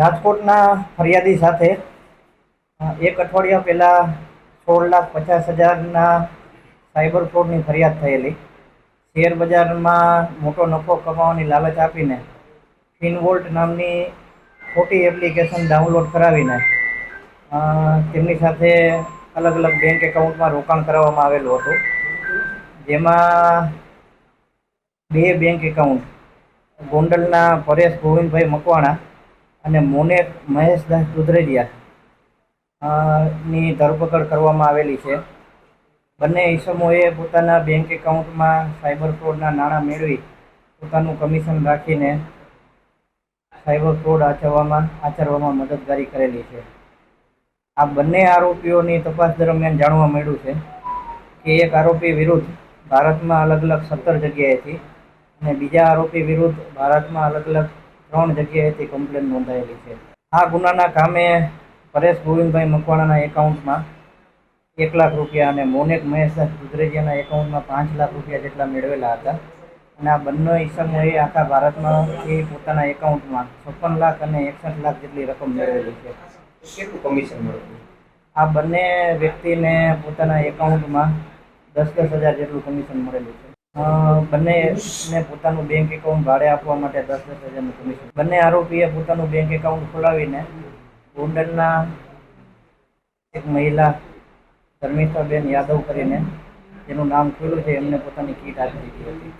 રાજકોટના ફરિયાદી સાથે એક અઠવાડિયા પહેલાં સોળ લાખ પચાસ હજારના સાયબર ફ્રોડની ફરિયાદ થયેલી. શેર બજારમાં મોટો નફો કમાવાની લાલચ આપીને ફિનવોલ્ટ નામની ખોટી એપ્લિકેશન ડાઉનલોડ કરાવીને તેમની સાથે અલગ અલગ બેંક એકાઉન્ટમાં રોકાણ કરાવવામાં આવેલું હતું. જેમાં બે બેંક એકાઉન્ટ, ગોંડલના પરેશ ગોવિંદભાઈ મકવાણા અને મોનેક મહેશદાસ દુધરેજિયા ની ધરપકડ કરવામાં આવેલી છે. બંને ઈસમોએ પોતાના બેંક એકાઉન્ટમાં સાયબર ફ્રોડના નાણાં મેળવી પોતાનું કમિશન રાખીને સાયબર ફ્રોડ આચરવામાં આચરવામાં મદદગારી કરેલી છે. આ બંને આરોપીઓની તપાસ દરમિયાન જાણવા મળ્યું છે કે એક આરોપી વિરુદ્ધ ભારતમાં અલગ અલગ સત્તર જગ્યાએથી અને બીજા આરોપી વિરુદ્ધ ભારતમાં અલગ અલગ ત્રણ જગ્યાએથી કમ્પ્લેન નોંધાયેલી છે. આ ગુનાના કામે પરેશ ગોવિંદભાઈ મકવાણાના એકાઉન્ટમાં એક લાખ રૂપિયા અને મોનેક મહેશ ગુજરેજીયાના એકાઉન્ટમાં પાંચ લાખ રૂપિયા જેટલા મેળવેલા હતા. અને આ બંને ઈસમોએ આખા એ પોતાના એકાઉન્ટમાં છપ્પન લાખ અને એકસઠ લાખ જેટલી રકમ મેળવેલી છે. કેટલું કમિશન મળ્યું? આ બંને વ્યક્તિને પોતાના એકાઉન્ટમાં દસ દસ હજાર જેટલું કમિશન મળેલું છે. અ, બંનેને પોતાનું બેંક એકાઉન્ટ ભાડે આપવા માટે દસ દસ હજારનું કમિશન બંને આરોપીએ પોતાનું બેંક એકાઉન્ટ ખોલાવીને ગોંડલના એક મહિલા ધર્મિતાબેન યાદવ કરીને જેનું નામ ખુલ્લું છે. એમને પોતાની કીટ આપી દીધી હતી.